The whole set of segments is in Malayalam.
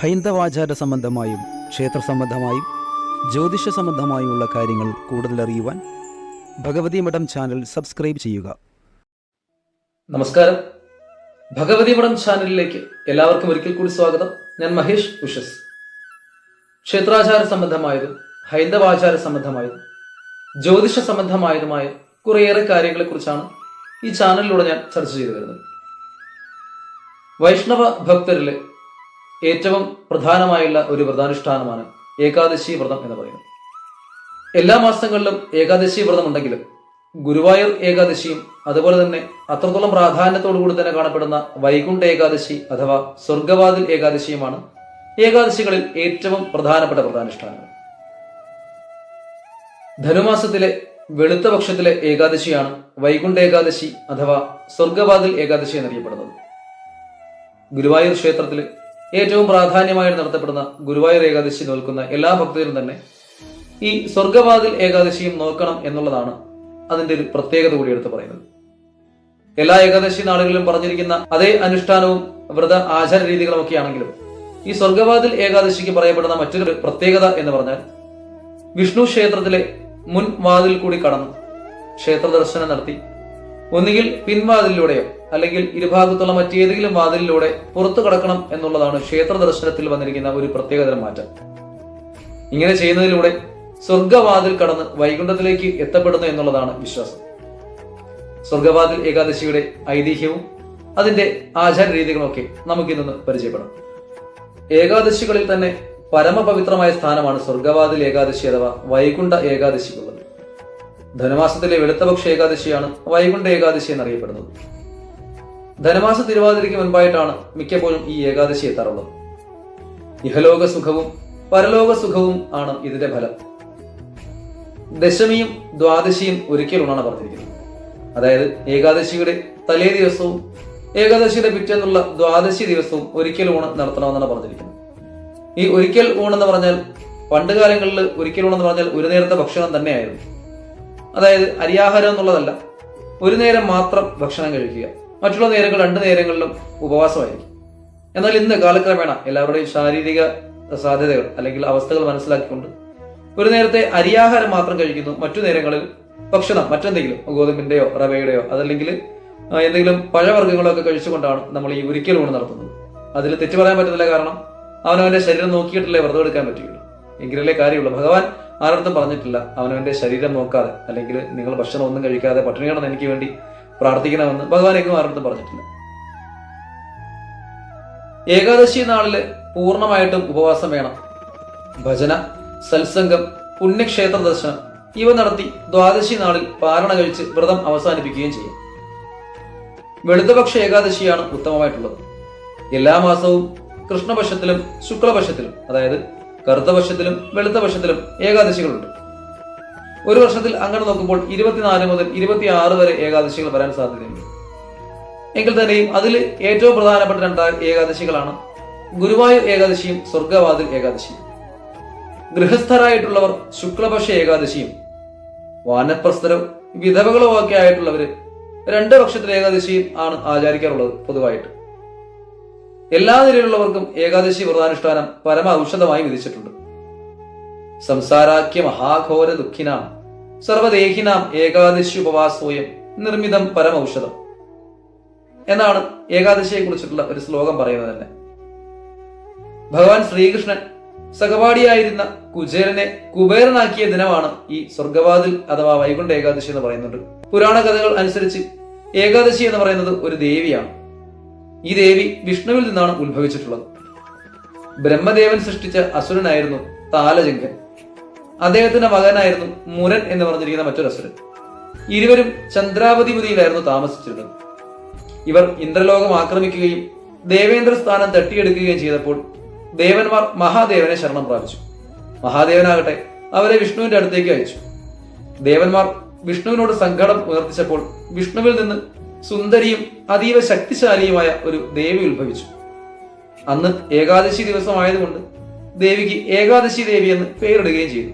ഹൈന്ദവാചാര സംബന്ധമായും ക്ഷേത്ര സംബന്ധമായും ജ്യോതിഷ സംബന്ധമായുമുള്ള കാര്യങ്ങൾ കൂടുതൽ അറിയുവാൻ ഭഗവതി മഠം ചാനൽ സബ്സ്ക്രൈബ് ചെയ്യുക. നമസ്കാരം. ഭഗവതി മഠം ചാനലിലേക്ക് എല്ലാവർക്കും ഒരിക്കൽ കൂടി സ്വാഗതം. ഞാൻ മഹേഷ് ഉഷസ്. ക്ഷേത്രാചാര സംബന്ധമായതും ഹൈന്ദവാചാര സംബന്ധമായതും ജ്യോതിഷ സംബന്ധമായതുമായ കുറേയേറെ കാര്യങ്ങളെക്കുറിച്ചാണ് ഈ ചാനലിലൂടെ ഞാൻ ചർച്ച ചെയ്തു വരുന്നത്. വൈഷ്ണവ ഭക്തരിലെ ഏറ്റവും പ്രധാനമായുള്ള ഒരു വ്രതാനുഷ്ഠാനമാണ് ഏകാദശി വ്രതം എന്ന് പറയുന്നത്. എല്ലാ മാസങ്ങളിലും ഏകാദശി വ്രതം ഉണ്ടെങ്കിലും ഗുരുവായൂർ ഏകാദശിയും അതുപോലെ തന്നെ അത്രത്തോളം പ്രാധാന്യത്തോടു കൂടി തന്നെ കാണപ്പെടുന്ന വൈകുണ്ഠ ഏകാദശി അഥവാ സ്വർഗവാതിൽ ഏകാദശിയുമാണ് ഏകാദശികളിൽ ഏറ്റവും പ്രധാനപ്പെട്ട വ്രതാനുഷ്ഠാനങ്ങൾ. ധനുമാസത്തിലെ വെളുത്ത പക്ഷത്തിലെ ഏകാദശിയാണ് വൈകുണ്ഠ ഏകാദശി അഥവാ സ്വർഗവാതിൽ ഏകാദശി എന്നറിയപ്പെടുന്നത്. ഗുരുവായൂർ ക്ഷേത്രത്തിൽ ഏറ്റവും പ്രാധാന്യമായി നടത്തപ്പെടുന്ന ഗുരുവായൂർ ഏകാദശി നോൽക്കുന്ന എല്ലാ ഭക്തരും തന്നെ ഈ സ്വർഗവാതിൽ ഏകാദശിയും നോക്കണം എന്നുള്ളതാണ് അതിന്റെ ഒരു പ്രത്യേകത കൂടി എടുത്തു പറയുന്നത്. എല്ലാ ഏകാദശി നാളുകളിലും പറഞ്ഞിരിക്കുന്ന അതേ അനുഷ്ഠാനവും വ്രത ആചാര രീതികളും ഒക്കെ ആണെങ്കിലും ഈ സ്വർഗവാതിൽ ഏകാദശിക്ക് പറയപ്പെടുന്ന മറ്റൊരു പ്രത്യേകത എന്ന് പറഞ്ഞാൽ വിഷ്ണു ക്ഷേത്രത്തിലെ മുൻവാതിൽ കൂടി കടന്ന് ക്ഷേത്ര ദർശനം നടത്തി ഒന്നുകിൽ പിൻവാതിലൂടെയോ അല്ലെങ്കിൽ ഇരുഭാഗത്തുള്ള മറ്റേതെങ്കിലും വാതിലിലൂടെ പുറത്തു കടക്കണം എന്നുള്ളതാണ് ക്ഷേത്ര ദർശനത്തിൽ വന്നിരിക്കുന്ന ഒരു പ്രത്യേകതരം മാറ്റം. ഇങ്ങനെ ചെയ്യുന്നതിലൂടെ സ്വർഗവാതിൽ കടന്ന് വൈകുണ്ഠത്തിലേക്ക് എത്തപ്പെടുന്നു എന്നുള്ളതാണ് വിശ്വാസം. സ്വർഗവാതിൽ ഏകാദശിയുടെ ഐതിഹ്യവും അതിന്റെ ആചാര രീതികളൊക്കെ നമുക്കിന്നൊന്ന് പരിചയപ്പെടാം. ഏകാദശികളിൽ തന്നെ പരമപവിത്രമായ സ്ഥാനമാണ് സ്വർഗവാതിൽ ഏകാദശി അഥവാ വൈകുണ്ഠ ഏകാദശിക്കുള്ളത് ധനുമാസത്തിലെ വെളുത്തപക്ഷ ഏകാദശിയാണ് വൈകുണ്ഠ ഏകാദശി എന്നറിയപ്പെടുന്നത്. ധനമാസ തിരുവാതിരയ്ക്ക് മുൻപായിട്ടാണ് മിക്കപ്പോഴും ഈ ഏകാദശി എത്താറുള്ളത്. ഇഹലോക സുഖവും പരലോക സുഖവും ആണ് ഇതിന്റെ ഫലം. ദശമിയും ദ്വാദശിയും ഒരിക്കൽ ഉണാണ് പറഞ്ഞിരിക്കുന്നത്. അതായത് ഏകാദശിയുടെ തലേ ദിവസവും ഏകാദശിയുടെ പിറ്റേന്നുള്ള ദ്വാദശി ദിവസവും ഒരിക്കൽ ഊണ് നടത്തണമെന്നാണ് പറഞ്ഞിരിക്കുന്നത്. ഈ ഒരിക്കൽ ഊണെന്ന് പറഞ്ഞാൽ പണ്ട് കാലങ്ങളിൽ ഒരിക്കൽ ഊണെന്ന് പറഞ്ഞാൽ ഒരു നേരത്തെ ഭക്ഷണം തന്നെയായിരുന്നു. അതായത് അരിയാഹാരം എന്നുള്ളതല്ല ഒരു നേരം മാത്രം ഭക്ഷണം കഴിക്കുക. മറ്റുള്ള നേരങ്ങൾ രണ്ട് നേരങ്ങളിലും ഉപവാസമായിരിക്കും. എന്നാൽ ഇന്ന് കാലക്രമേണ എല്ലാവരുടെയും ശാരീരിക സാധ്യതകൾ അല്ലെങ്കിൽ അവസ്ഥകൾ മനസ്സിലാക്കിക്കൊണ്ട് ഒരു നേരത്തെ അരിയാഹാരം മാത്രം കഴിക്കുന്നു മറ്റു നേരങ്ങളിൽ ഭക്ഷണം മറ്റെന്തെങ്കിലും ഗോതമ്പിന്റെയോ റവയുടെയോ അതല്ലെങ്കിൽ എന്തെങ്കിലും പഴവർഗങ്ങളോ ഒക്കെ കഴിച്ചുകൊണ്ടാണ് നമ്മൾ ഈ ഒരിക്കൽ ഊണ് നടത്തുന്നത്. അതിൽ തെറ്റു പറയാൻ പറ്റത്തില്ല കാരണം അവനവന്റെ ശരീരം നോക്കിയിട്ടല്ലേ വ്രതം എടുക്കാൻ പറ്റുകയുള്ളൂ. എങ്കിലല്ലേ കാര്യമുള്ളൂ. ഭഗവാൻ ആരടുത്തും പറഞ്ഞിട്ടില്ല. അവനവന്റെ ശരീരം നോക്കാതെ അല്ലെങ്കിൽ നിങ്ങൾ ഭക്ഷണം ഒന്നും കഴിക്കാതെ പട്ടിണി കിടന്ന് എനിക്ക് വേണ്ടി പ്രാർത്ഥിക്കണമെന്ന് ഭഗവാൻ എങ്ങും ആരടുത്തും പറഞ്ഞിട്ടില്ല. ഏകാദശി നാളിൽ പൂർണമായിട്ടും ഉപവാസം വേണം. ഭജന സത്സംഗം പുണ്യക്ഷേത്ര ദർശനം ഇവ നടത്തി ദ്വാദശി നാളിൽ പാരണ കഴിച്ച് വ്രതം അവസാനിപ്പിക്കുകയും ചെയ്യും. വെളുത്തപക്ഷ ഏകാദശിയാണ് ഉത്തമമായിട്ടുള്ളത്. എല്ലാ മാസവും കൃഷ്ണപക്ഷത്തിലും ശുക്ലപക്ഷത്തിലും അതായത് കറുത്തപക്ഷത്തിലും വശത്തിലും ഏകാദശികളുണ്ട്. ഒരു വർഷത്തിൽ അങ്ങനെ നോക്കുമ്പോൾ ഇരുപത്തിനാല് മുതൽ ഇരുപത്തിയാറ് വരെ ഏകാദശികൾ വരാൻ സാധ്യതയുണ്ട്. എങ്കിൽ തന്നെയും അതിൽ ഏറ്റവും പ്രധാനപ്പെട്ട രണ്ട് ഏകാദശികളാണ് ഗുരുവായൂർ ഏകാദശിയും സ്വർഗവാതിൽ ഏകാദശിയും. ഗൃഹസ്ഥരായിട്ടുള്ളവർ ശുക്ലപക്ഷ ഏകാദശിയും വാനപ്രസ്ഥരോ വിധവകളോ ഒക്കെ ആയിട്ടുള്ളവർ രണ്ട് പക്ഷത്തിലെ ആണ് ആചരിക്കാറുള്ളത് പൊതുവായിട്ട്. എല്ലാ നിലയിലുള്ളവർക്കും ഏകാദശി വ്രതാനുഷ്ഠാനം പരമ ഔഷധമായി വിധിച്ചിട്ടുണ്ട്. സംസാരാഖ്യ മഹാഘോര ദുഃഖിനാം സർവദേഹിനാം ഏകാദശി ഉപവാസോയം നിർമ്മിതം പരമൌഷധം. എന്നാണ് ഏകാദശിയെ കുറിച്ചിട്ടുള്ള ഒരു ശ്ലോകം പറയുന്നത് തന്നെ. ഭഗവാൻ ശ്രീകൃഷ്ണൻ സഹപാഠിയായിരുന്ന കുചേരനെ കുബേരനാക്കിയ ദിനമാണ് ഈ സ്വർഗവാതിൽ അഥവാ വൈകുണ്ഠ ഏകാദശി എന്ന് പറയുന്നുണ്ട് പുരാണ കഥകൾ അനുസരിച്ച് ഏകാദശി എന്ന് പറയുന്നത് ഒരു ദേവിയാണ്. ഈ ദേവി വിഷ്ണുവിൽ നിന്നാണ് ഉത്ഭവിച്ചിട്ടുള്ളത്. ബ്രഹ്മദേവൻ സൃഷ്ടിച്ച അസുരനായിരുന്നു താലജങ്കൻ അദ്ദേഹത്തിന്റെ മകനായിരുന്നു മുരൻ എന്ന് പറഞ്ഞിരിക്കുന്ന മറ്റൊരു അസുരൻ. ഇരുവരും ചന്ദ്രാവതി മുതിയിലായിരുന്നു താമസിച്ചിരുന്നത്. ഇവർ ഇന്ദ്രലോകം ആക്രമിക്കുകയും ദേവേന്ദ്ര സ്ഥാനം തട്ടിയെടുക്കുകയും ചെയ്തപ്പോൾ ദേവന്മാർ മഹാദേവനെ ശരണം പ്രാപിച്ചു. മഹാദേവനാകട്ടെ അവരെ വിഷ്ണുവിന്റെ അടുത്തേക്ക് അയച്ചു. ദേവന്മാർ വിഷ്ണുവിനോട് സങ്കടം ഉയർത്തിച്ചപ്പോൾ വിഷ്ണുവിൽ നിന്ന് സുന്ദരിയും അതീവ ശക്തിശാലിയുമായ ഒരു ദേവി ഉത്ഭവിച്ചു. അന്ന് ഏകാദശി ദിവസമായതുകൊണ്ട് ദേവിക്ക് ഏകാദശി ദേവി എന്ന് പേരിടുകയും ചെയ്തു.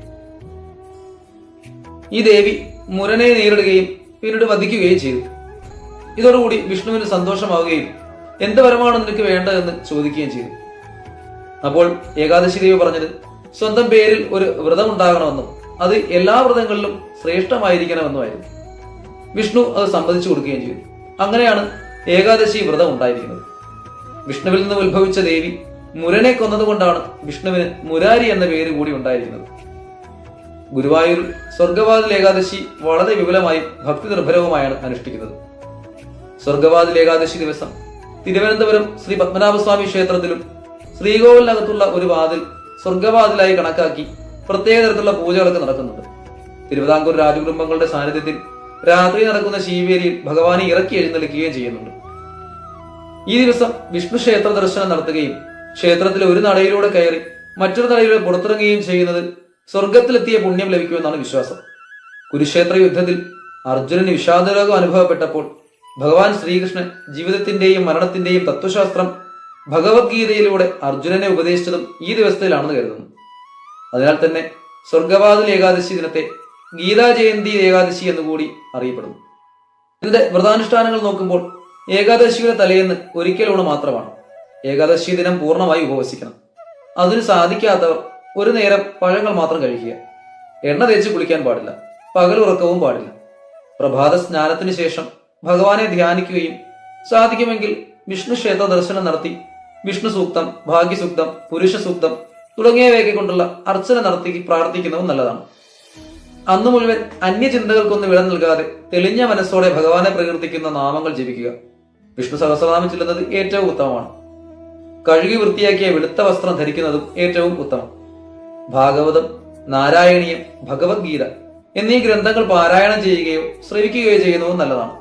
ഈ ദേവി മുരനെ നേരിടുകയും പിന്നീട് വധിക്കുകയും ചെയ്തു. ഇതോടുകൂടി വിഷ്ണുവിന് സന്തോഷമാവുകയും എന്ത് വരമാണ് നിനക്ക് വേണ്ടതെന്ന് ചോദിക്കുകയും ചെയ്തു. അപ്പോൾ ഏകാദശി ദേവി പറഞ്ഞത് സ്വന്തം പേരിൽ ഒരു വ്രതം ഉണ്ടാകണമെന്നും അത് എല്ലാ വ്രതങ്ങളിലും ശ്രേഷ്ഠമായിരിക്കണമെന്നുമായിരുന്നു. വിഷ്ണു അത് സമ്മതിച്ചു കൊടുക്കുകയും ചെയ്തു. അങ്ങനെയാണ് ഏകാദശി വ്രതം ഉണ്ടായിരിക്കുന്നത്. വിഷ്ണുവിൽ നിന്ന് ഉത്ഭവിച്ച ദേവി മുരനെ കൊന്നതുകൊണ്ടാണ് വിഷ്ണുവിന് മുരാരി എന്ന പേര് കൂടി ഉണ്ടായിരിക്കുന്നത്. ഗുരുവായൂർ സ്വർഗവാതിൽ ഏകാദശി വളരെ വിപുലമായും ഭക്തി നിർഭരവുമായാണ് അനുഷ്ഠിക്കുന്നത്. സ്വർഗവാതിൽ ഏകാദശി ദിവസം തിരുവനന്തപുരം ശ്രീ പത്മനാഭസ്വാമി ക്ഷേത്രത്തിലും ശ്രീകോവിലിനകത്തുള്ള ഒരു വാതിൽ സ്വർഗവാതിലായി കണക്കാക്കി പ്രത്യേക തരത്തിലുള്ള പൂജകളൊക്കെ നടക്കുന്നുണ്ട്. തിരുവിതാംകൂർ രാജകുടുംബങ്ങളുടെ സാന്നിധ്യത്തിൽ രാത്രി നടക്കുന്ന ശീവേലിയിൽ ഭഗവാനെ ഇറക്കി എഴുന്നള്ളിക്കുകയും ചെയ്യുന്നുണ്ട്. ഈ ദിവസം വിഷ്ണു ക്ഷേത്ര ദർശനം നടത്തുകയും ക്ഷേത്രത്തിലെ ഒരു നടയിലൂടെ കയറി മറ്റൊരു നടയിലൂടെ പുറത്തിറങ്ങുകയും ചെയ്യുന്നത് സ്വർഗത്തിലെത്തിയ പുണ്യം ലഭിക്കുമെന്നാണ് വിശ്വാസം. കുരുക്ഷേത്ര യുദ്ധത്തിൽ അർജുനന് വിഷാദരോഗം അനുഭവപ്പെട്ടപ്പോൾ ഭഗവാൻ ശ്രീകൃഷ്ണൻ ജീവിതത്തിന്റെയും മരണത്തിന്റെയും തത്വശാസ്ത്രം ഭഗവത്ഗീതയിലൂടെ അർജുനനെ ഉപദേശിച്ചതും ഈ ദിവസത്തിലാണെന്ന് കരുതുന്നു. അതിനാൽ തന്നെ സ്വർഗവാതിൽ ഏകാദശി ദിനത്തെ ഗീതാ ജയന്തി ഏകാദശി എന്നുകൂടി അറിയപ്പെടുന്നു. ഇതിന്റെ വ്രതാനുഷ്ഠാനങ്ങൾ നോക്കുമ്പോൾ ഏകാദശിയുടെ തലേന്ന് ഒരിക്കലൂണ് മാത്രമാണ്. ഏകാദശി ദിനം പൂർണമായി ഉപവസിക്കണം. അതിന് സാധിക്കാത്തവർ ഒരു നേരം പഴങ്ങൾ മാത്രം കഴിക്കുക. എണ്ണ തേച്ച് കുളിക്കാൻ പാടില്ല. പകലുറക്കവും പാടില്ല. പ്രഭാത സ്നാനത്തിന് ശേഷം ഭഗവാനെ ധ്യാനിക്കുകയും സാധിക്കുമെങ്കിൽ വിഷ്ണു ക്ഷേത്ര ദർശനം നടത്തി വിഷ്ണു സൂക്തം ഭാഗ്യസൂക്തം പുരുഷ സൂക്തം തുടങ്ങിയവയൊക്കെ കൊണ്ടുള്ള അർച്ചന നടത്തി പ്രാർത്ഥിക്കുന്നതും നല്ലതാണ്. അന്നു മുഴുവൻ അന്യചിന്തകൾക്കൊന്നും വിട നൽകാതെ തെളിഞ്ഞ മനസ്സോടെ ഭഗവാനെ പ്രകീർത്തിക്കുന്ന നാമങ്ങൾ ജപിക്കുക. വിഷ്ണു സഹസ്രനാമം ചൊല്ലുന്നത് ഏറ്റവും ഉത്തമമാണ്. കഴുകി വൃത്തിയാക്കിയ വെളുത്ത വസ്ത്രം ധരിക്കുന്നതും ഏറ്റവും ഉത്തമം. ഭാഗവതം നാരായണീയം ഭഗവത്ഗീത എന്നീ ഗ്രന്ഥങ്ങൾ പാരായണം ചെയ്യുകയോ ശ്രവിക്കുകയോ ചെയ്യുന്നതും നല്ലതാണ്.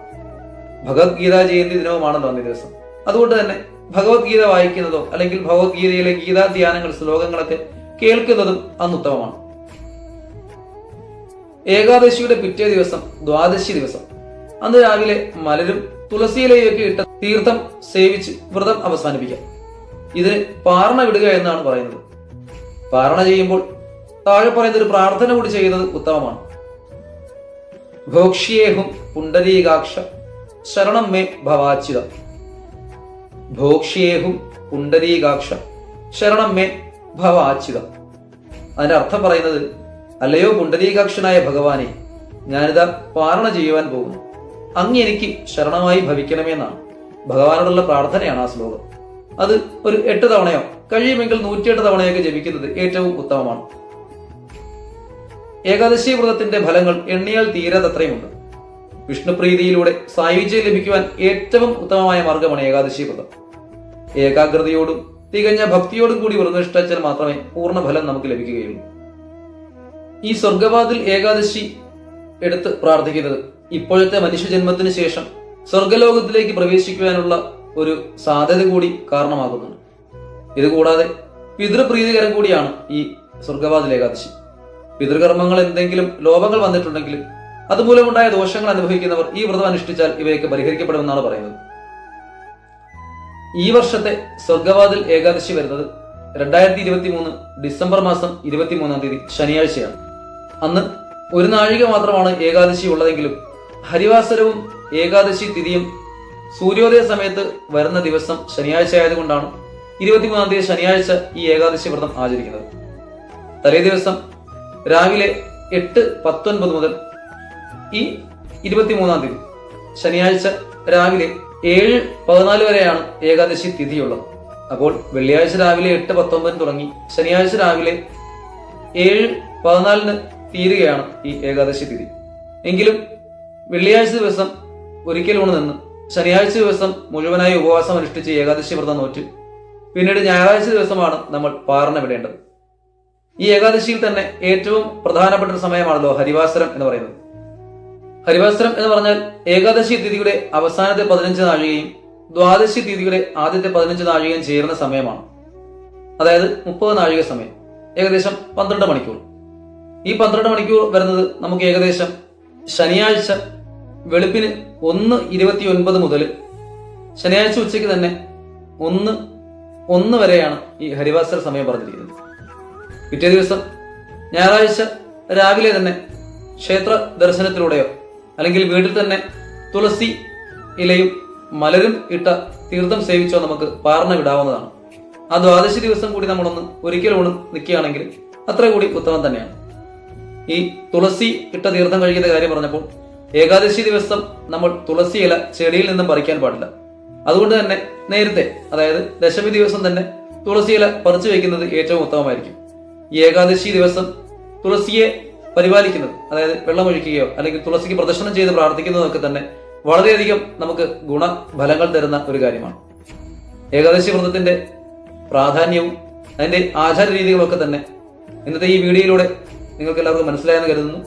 ഭഗവത്ഗീത ജയന്തി ദിനവുമാണല്ലോ അന്നേ ദിവസം. അതുകൊണ്ട് തന്നെ ഭഗവത്ഗീത വായിക്കുന്നതോ അല്ലെങ്കിൽ ഭഗവത്ഗീതയിലെ ഗീതാധ്യാനങ്ങൾ ശ്ലോകങ്ങളൊക്കെ കേൾക്കുന്നതും അന്ന് ഉത്തമമാണ് ഏകാദശിയുടെ പിറ്റേ ദിവസം ദ്വാദശി ദിവസം. അന്ന് രാവിലെ മലരും തുളസിയിലയൊക്കെ ഇട്ട തീർത്ഥം സേവിച്ച് വ്രതം അവസാനിപ്പിക്കാം. ഇതിന് പാർണ വിടുക എന്നാണ് പറയുന്നത്. പാർണ ചെയ്യുമ്പോൾ താഴെ പറയുന്ന ഒരു പ്രാർത്ഥന കൂടി ചെയ്യുന്നത് ഉത്തമമാണ്. ഭോക്ഷ്യേഹും പുണ്ടരീകാക്ഷ ശരണം മേ ഭവാച്ചിത ഭോക്ഷ്യേഹും പുണ്ടരീകാക്ഷ ശരണം മേ ഭവാച്ചിത അതിന്റെ അർത്ഥം പറയുന്നത് അല്ലയോ പുണ്ടരീകാക്ഷനായ ഭഗവാനെ ഞാനിതാ പാരണ ചെയ്യുവാൻ പോകുന്നു. അങ്ങ് എനിക്ക് ശരണമായി ഭവിക്കണമെന്നാണ്. ഭഗവാനോടുള്ള പ്രാർത്ഥനയാണ് ആ ശ്ലോകം. അത് ഒരു എട്ട് തവണയോ കഴിയുമെങ്കിൽ നൂറ്റിയെട്ട് തവണയൊക്കെ ജപിക്കുന്നത് ഏറ്റവും ഉത്തമമാണ്. ഏകാദശി വ്രതത്തിന്റെ ഫലങ്ങൾ എണ്ണിയാൽ തീരാതത്രയുമുണ്ട് വിഷ്ണുപ്രീതിയിലൂടെ സായുജ്യം ലഭിക്കുവാൻ ഏറ്റവും ഉത്തമമായ മാർഗമാണ് ഏകാദശി വ്രതം. ഏകാഗ്രതയോടും തികഞ്ഞ ഭക്തിയോടും കൂടി വ്രതനിഷ്ഠിച്ചാൽ മാത്രമേ പൂർണ ഫലം നമുക്ക് ലഭിക്കുകയുള്ളൂ. ഈ സ്വർഗവാതിൽ ഏകാദശി എടുത്ത് പ്രാർത്ഥിക്കുന്നത് ഇപ്പോഴത്തെ മനുഷ്യജന്മത്തിന് ശേഷം സ്വർഗലോകത്തിലേക്ക് പ്രവേശിക്കുവാനുള്ള ഒരു സാധ്യത കൂടി കാരണമാകുന്നുണ്ട് ഇതുകൂടാതെ പിതൃപ്രീതികരം കൂടിയാണ് ഈ സ്വർഗവാതിൽ ഏകാദശി. പിതൃകർമ്മങ്ങൾ എന്തെങ്കിലും ലോപങ്ങൾ വന്നിട്ടുണ്ടെങ്കിൽ അതുമൂലമുണ്ടായ ദോഷങ്ങൾ അനുഭവിക്കുന്നവർ ഈ വ്രതം അനുഷ്ഠിച്ചാൽ ഇവയൊക്കെ പരിഹരിക്കപ്പെടുമെന്നാണ് പറയുന്നത്. ഈ വർഷത്തെ സ്വർഗവാതിൽ ഏകാദശി വരുന്നത് രണ്ടായിരത്തി ഇരുപത്തി മൂന്ന് ഡിസംബർ മാസം ഇരുപത്തിമൂന്നാം തീയതി ശനിയാഴ്ചയാണ്. അന്ന് ഒരു നാഴിക മാത്രമാണ് ഏകാദശി ഉള്ളതെങ്കിലും ഹരിവാസരവും ഏകാദശി തിഥിയും സൂര്യോദയ സമയത്ത് വരുന്ന ദിവസം ശനിയാഴ്ച ആയതുകൊണ്ടാണ് ഇരുപത്തിമൂന്നാം തീയതി ശനിയാഴ്ച ഈ ഏകാദശി വ്രതം ആചരിക്കുന്നത്. തലേ ദിവസം രാവിലെ എട്ട് പത്തൊൻപത് മുതൽ ഈ ഇരുപത്തിമൂന്നാം തീയതി ശനിയാഴ്ച രാവിലെ ഏഴ് പതിനാല് വരെയാണ് ഏകാദശി തിഥിയുള്ളത്. അപ്പോൾ വെള്ളിയാഴ്ച രാവിലെ എട്ട് പത്തൊമ്പതിന് തുടങ്ങി ശനിയാഴ്ച രാവിലെ ഏഴ് പതിനാലിന് തീരുകയാണ് ഈ ഏകാദശി തിഥി. എങ്കിലും വെള്ളിയാഴ്ച ദിവസം ഒരിക്കൽ ഊണ് നിന്ന് ശനിയാഴ്ച ദിവസം മുഴുവനായി ഉപവാസം അനുഷ്ഠിച്ച് ഏകാദശി വ്രതം നോറ്റ് പിന്നീട് ഞായറാഴ്ച ദിവസമാണ് നമ്മൾ പാറണ വിടേണ്ടത്. ഈ ഏകാദശിയിൽ തന്നെ ഏറ്റവും പ്രധാനപ്പെട്ട ഒരു സമയമാണല്ലോ ഹരിവാസരം എന്ന് പറയുന്നത്. ഹരിവാസരം എന്ന് പറഞ്ഞാൽ ഏകാദശി തിഥിയുടെ അവസാനത്തെ പതിനഞ്ച് നാഴികയും ദ്വാദശി തിഥിയുടെ ആദ്യത്തെ പതിനഞ്ച് നാഴികയും ചേരുന്ന സമയമാണ്. അതായത് മുപ്പത് നാഴിക സമയം. ഏകദേശം പന്ത്രണ്ട് മണിക്കൂർ. ഈ പന്ത്രണ്ട് മണിക്കൂർ വരുന്നത് നമുക്ക് ഏകദേശം ശനിയാഴ്ച വെളുപ്പിന് ഒന്ന് ഇരുപത്തി ഒൻപത് മുതൽ ശനിയാഴ്ച ഉച്ചയ്ക്ക് തന്നെ ഒന്ന് ഒന്ന് വരെയാണ് ഈ ഹരിവാസര സമയം പറഞ്ഞിരിക്കുന്നത്. പിറ്റേ ദിവസം ഞായറാഴ്ച രാവിലെ തന്നെ ക്ഷേത്ര ദർശനത്തിലൂടെയോ അല്ലെങ്കിൽ വീട്ടിൽ തന്നെ തുളസി ഇലയും മലരും ഇട്ട തീർത്ഥം സേവിച്ചോ നമുക്ക് പാർണ വിടാവുന്നതാണ്. ആ ദ്വാദശി ദിവസം കൂടി നമ്മളൊന്ന് ഒരിക്കലും നിൽക്കുകയാണെങ്കിൽ അത്ര കൂടി ഉത്തമം തന്നെയാണ്. ഈ തുളസി ഇട്ട തീർത്ഥം കഴിക്കുന്ന കാര്യം പറഞ്ഞപ്പോൾ ഏകാദശി ദിവസം നമ്മൾ തുളസി ഇല ചെടിയിൽ നിന്നും പറിക്കാൻ പാടില്ല. അതുകൊണ്ട് തന്നെ നേരത്തെ അതായത് ദശമി ദിവസം തന്നെ തുളസി ഇല പറിച്ചു വയ്ക്കുന്നത് ഏറ്റവും ഉത്തമമായിരിക്കും. ഈ ഏകാദശി ദിവസം തുളസിയെ പരിപാലിക്കുന്നത് അതായത് വെള്ളമൊഴിക്കുകയോ അല്ലെങ്കിൽ തുളസിക്ക് പ്രദർശനം ചെയ്ത് പ്രാർത്ഥിക്കുന്നതൊക്കെ തന്നെ വളരെയധികം നമുക്ക് ഗുണഫലങ്ങൾ തരുന്ന ഒരു കാര്യമാണ്. ഏകാദശി വ്രതത്തിന്റെ പ്രാധാന്യവും അതിന്റെ ആചാര രീതികളൊക്കെ തന്നെ ഇന്നത്തെ ഈ വീഡിയോയിലൂടെ നിങ്ങൾക്ക് എല്ലാവർക്കും മനസ്സിലായെന്ന് കരുതുന്നു.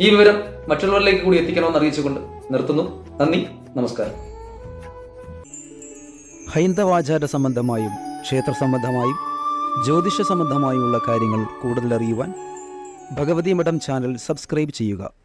ഈ വിവരം മറ്റുള്ളവരിലേക്ക് കൂടി എത്തിക്കണമെന്ന് അറിയിച്ചുകൊണ്ട് നിർത്തുന്നു. നന്ദി നമസ്കാരം. ഹൈന്ദവാചാര സംബന്ധമായും ക്ഷേത്ര സംബന്ധമായും ജ്യോതിഷ സംബന്ധമായുമുള്ള കാര്യങ്ങൾ കൂടുതൽ അറിയുവാൻ ഭഗവതി മഠം ചാനൽ സബ്സ്ക്രൈബ് ചെയ്യുക.